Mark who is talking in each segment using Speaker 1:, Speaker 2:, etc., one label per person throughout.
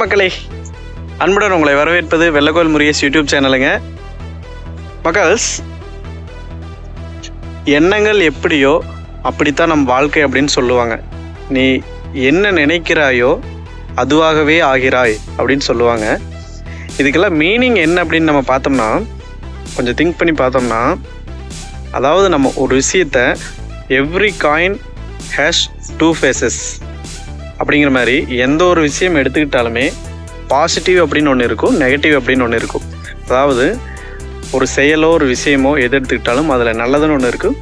Speaker 1: மக்களே அன்புடன் உங்களை வரவேற்பது வெள்ளக்கோல் முருகேஸ் யூடியூப் சேனலுங்க. மக்கள்ஸ் எண்ணங்கள் எப்படியோ அப்படித்தான் நம் வாழ்க்கை அப்படின்னு சொல்லுவாங்க. நீ என்ன நினைக்கிறாயோ அதுவாகவே ஆகிறாய் அப்படின்னு சொல்லுவாங்க. இதுக்கெல்லாம் மீனிங் என்ன அப்படின்னு நம்ம பார்த்தோம்னா கொஞ்சம் திங்க் பண்ணி பார்த்தோம்னா அதாவது நம்ம ஒரு விஷயத்தை every coin has two faces அப்படிங்கிற மாதிரி எந்த ஒரு விஷயம் எடுத்துக்கிட்டாலுமே பாசிட்டிவ் அப்படின்னு ஒன்று இருக்கும் நெகட்டிவ் அப்படின்னு ஒன்று இருக்கும். அதாவது ஒரு செயலோ ஒரு விஷயமோ எது எடுத்துக்கிட்டாலும் அதில் நல்லதுன்னு ஒன்று இருக்கும்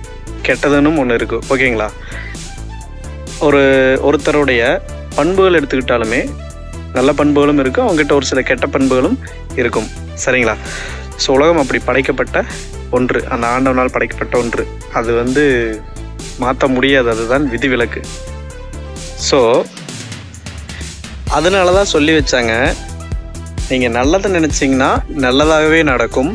Speaker 1: கெட்டதுன்னு ஒன்று இருக்கும் ஓகேங்களா? ஒரு ஒருத்தருடைய பண்புகள் எடுத்துக்கிட்டாலுமே நல்ல பண்புகளும் இருக்கும் அவங்ககிட்ட ஒரு சில கெட்ட பண்புகளும் இருக்கும். சரிங்களா? ஸோ உலகம் அப்படி படைக்கப்பட்ட ஒன்று அந்த ஆண்டவனால் படைக்கப்பட்ட ஒன்று. அது வந்து மாற்ற முடியாது அதுதான் விதிவிலக்கு. ஸோ அதனால தான் சொல்லி வச்சாங்க. நீங்கள் நல்லதை நினச்சிங்கன்னா நல்லதாகவே நடக்கும்.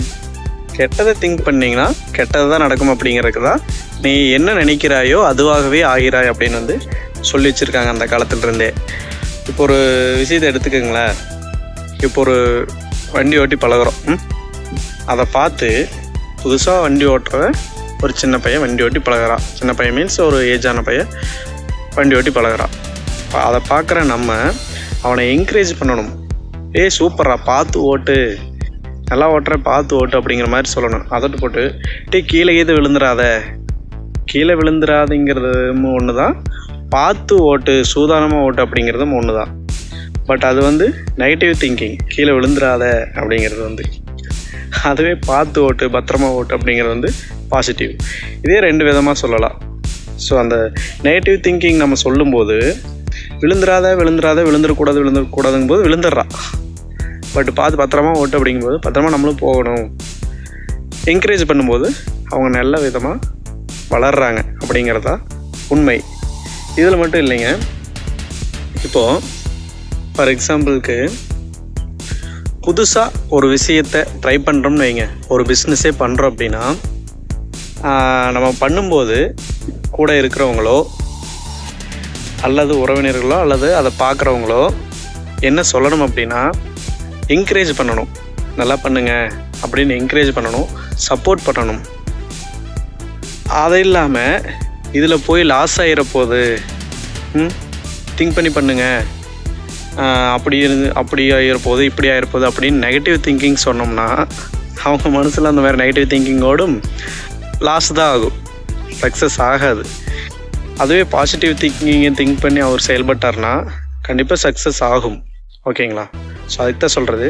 Speaker 1: கெட்டதை திங்க் பண்ணிங்கன்னா கெட்டது தான் நடக்கும் அப்படிங்கிறதுக்கு தான் நீ என்ன நினைக்கிறாயோ அதுவாகவே ஆகிறாய் அப்படின்னு வந்து சொல்லி வச்சுருக்காங்க அந்த காலத்துலேருந்தே. இப்போ ஒரு விஷயத்தை எடுத்துக்கோங்களேன். இப்போ ஒரு வண்டி ஓட்டி பழகுறோம். அதை பார்த்து புதுசாக வண்டி ஓட்டுற ஒரு சின்ன பையன் வண்டி ஓட்டி பழகுறான். சின்ன பையன் மீன்ஸ் ஒரு ஏஜான பையன் வண்டி ஓட்டி பழகுறான். அப்ப அதை பார்க்குற நம்ம அவனை என்கரேஜ் பண்ணணும். ஏய் சூப்பரா பார்த்து ஓட்டு. நல்லா ஓட்டுற பார்த்து ஓட்டு அப்படிங்கிற மாதிரி சொல்லணும். அதட்டு போட்டு டே கீழே கீது விழுந்துடாத கீழே விழுந்துடாதுங்கிறதும் ஒன்று தான் பார்த்து ஓட்டு சூதானமாக ஓட்டு அப்படிங்கிறதும் ஒன்று தான் பட் அது வந்து நெகட்டிவ் திங்கிங் கீழே விழுந்துடாத அப்படிங்கிறது வந்து. அதுவே பார்த்து ஓட்டு பத்திரமா ஓட்டு அப்படிங்கிறது வந்து பாசிட்டிவ் இதே ரெண்டு விதமாக சொல்லலாம். ஸோ அந்த நெகட்டிவ் திங்கிங் நம்ம சொல்லும்போது விழுந்துராத விழுந்துராத விழுந்துடக்கூடாது விழுந்துடக்கூடாதுங்கும் போது விழுந்துடுறான் பட் பார்த்து பத்திரமா ஓட்டு அப்படிங்கும்போது பத்திரமா நம்மளும் போகணும். என்கரேஜ் பண்ணும்போது அவங்க நல்ல விதமாக வளர்கிறாங்க அப்படிங்கிறதா உண்மை. இதில் மட்டும் இல்லைங்க. இப்போது ஃபார் எக்ஸாம்பிளுக்கு புதுசாக ஒரு விஷயத்தை ட்ரை பண்ணுறோம்னு வைங்க. ஒரு பிஸ்னஸே பண்ணுறோம் அப்படின்னா நம்ம பண்ணும்போது கூட இருக்கிறவங்களோ அல்லது உறவினர்களோ அல்லது அதை பார்க்குறவங்களோ என்ன சொல்லணும் அப்படின்னா என்கரேஜ் பண்ணணும். நல்லா பண்ணுங்க அப்படின்னு என்கரேஜ் பண்ணணும் சப்போர்ட் பண்ணணும். அது இல்லாமல் இதில் போய் லாஸ் ஆகிற போது ம் திங்க் பண்ணி பண்ணுங்க. அப்படி இருந்து அப்படி ஆகிற இப்படி ஆகிற அப்படின்னு நெகட்டிவ் திங்கிங் சொன்னோம்னா அவங்க மனசில் அந்த மாதிரி நெகட்டிவ் திங்கிங்கோடும் லாஸ் தான் ஆகும். சக்ஸஸ் ஆகாது. அதுவே பாசிட்டிவ் திங்கிங்கை திங்க் பண்ணி அவர் செயல்பட்டார்னா கண்டிப்பாக சக்ஸஸ் ஆகும். ஓகேங்களா ஸோ அதுக்கு தான் சொல்கிறது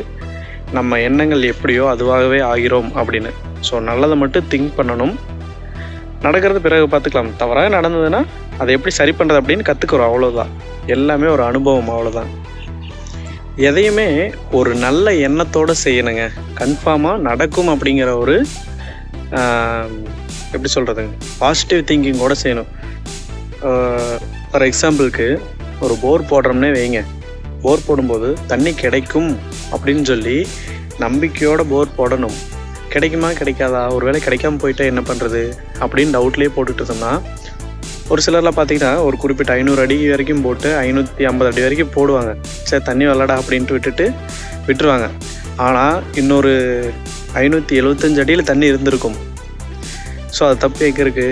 Speaker 1: நம்ம எண்ணங்கள் எப்படியோ அதுவாகவே ஆகிறோம் அப்படின்னு. ஸோ நல்லதை மட்டும் திங்க் பண்ணணும். நடக்கிறது பிறகு பார்த்துக்கலாம். தவறாக நடந்ததுன்னா அதை எப்படி சரி பண்ணுறது அப்படின்னு கற்றுக்குறோம் அவ்வளோதான் எல்லாமே ஒரு அனுபவம் அவ்வளோதான் எதையுமே ஒரு நல்ல எண்ணத்தோடு செய்யணுங்க. கன்ஃபார்மாக நடக்கும் அப்படிங்கிற ஒரு எப்படி சொல்கிறதுங்க பாசிட்டிவ் திங்கிங்கோட செய்யணும். ஃபார் எக்ஸாம்பிளுக்கு ஒரு போர் போடுறோம்னே வைங்க. போர் போடும்போது தண்ணி கிடைக்கும் அப்படின்னு சொல்லி நம்பிக்கையோட போர் போடணும். கிடைக்குமா கிடைக்காதா? ஒருவேளை கிடைக்காம போயிட்டா என்ன பண்ணுறது அப்படின்னு டவுட்லேயே போட்டுட்டு இருந்தோம்னா ஒரு சிலரில் பார்த்தீங்கன்னா ஒரு குறிப்பிட்ட ஐநூறு அடி வரைக்கும் போட்டு ஐநூற்றி ஐம்பது அடி வரைக்கும் போடுவாங்க. சரி தண்ணி வரலடா அப்படின்ட்டு விட்டுட்டு விட்டுருவாங்க. ஆனால் இன்னொரு ஐநூற்றி எழுபத்தஞ்சு அடியில் தண்ணி இருந்திருக்கும். ஸோ அது தப்பு வைக்கிறதுக்கு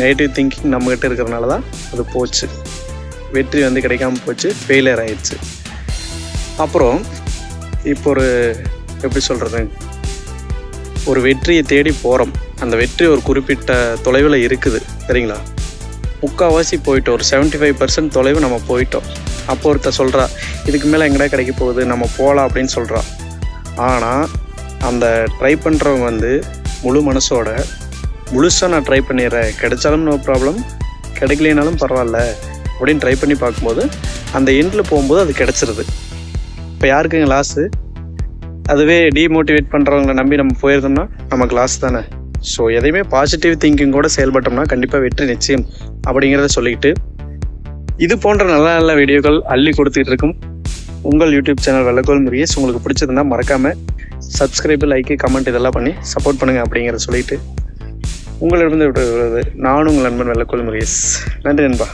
Speaker 1: நெகட்டிவ் திங்கிங் நம்மக்கிட்ட இருக்கிறனால தான் அது போச்சு. வெற்றி வந்து கிடைக்காம போச்சு ஃபெயிலியர் ஆயிடுச்சு. அப்புறம் இப்போ ஒரு எப்படி சொல்கிறது ஒரு வெற்றியை தேடி போகிறோம் அந்த வெற்றி ஒரு குறிப்பிட்ட தொலைவில் இருக்குது சரிங்களா? முக்கால்வாசி போயிட்டோம். ஒரு 75% ஃபைவ் பர்சன்ட் தொலைவு நம்ம போயிட்டோம். அப்போ ஒருத்தர் சொல்கிறா இதுக்கு மேலே எங்கடா கிடைக்க போகுது? நம்ம போகலாம் அப்படின்னு சொல்கிறா ஆனால் அந்த ட்ரை பண்ணுறவங்க வந்து முழு மனசோட முழுசாக நான் ட்ரை பண்ணிடுறேன். கிடைச்சாலும் நோ ப்ராப்ளம் கிடைக்கலனாலும் பரவாயில்ல. அப்படின்னு ட்ரை பண்ணி பார்க்கும்போது அந்த எண்டில் போகும்போது அது கிடச்சிருது. இப்போ யாருக்குங்க லாஸு அதுவே டீமோட்டிவேட் பண்ணுறவங்கள நம்பி நம்ம போயிருந்தோம்னா நமக்கு லாஸ் தானே. ஸோ எதையுமே பாசிட்டிவ் திங்கிங்கோட செயல்பட்டோம்னா கண்டிப்பாக வெற்றி நிச்சயம் அப்படிங்கிறத சொல்லிக்கிட்டு இது போன்ற நல்ல நல்ல வீடியோக்கள் அள்ளி கொடுத்துட்டு இருக்கும். உங்கள் யூடியூப் சேனல் வெள்ளக்கோல் முருகேஷ். உங்களுக்கு பிடிச்சதுன்னா மறக்காமல் சப்ஸ்கிரைப் லைக்கு கமெண்ட் இதெல்லாம் பண்ணி சப்போர்ட் பண்ணுங்கள் அப்படிங்கிறத சொல்லிட்டு உங்களிடமிருந்து விடுவது நானும் உங்கள் நண்பன் வெள்ளக்கோள் முருகேஷ். நன்றி நண்பா.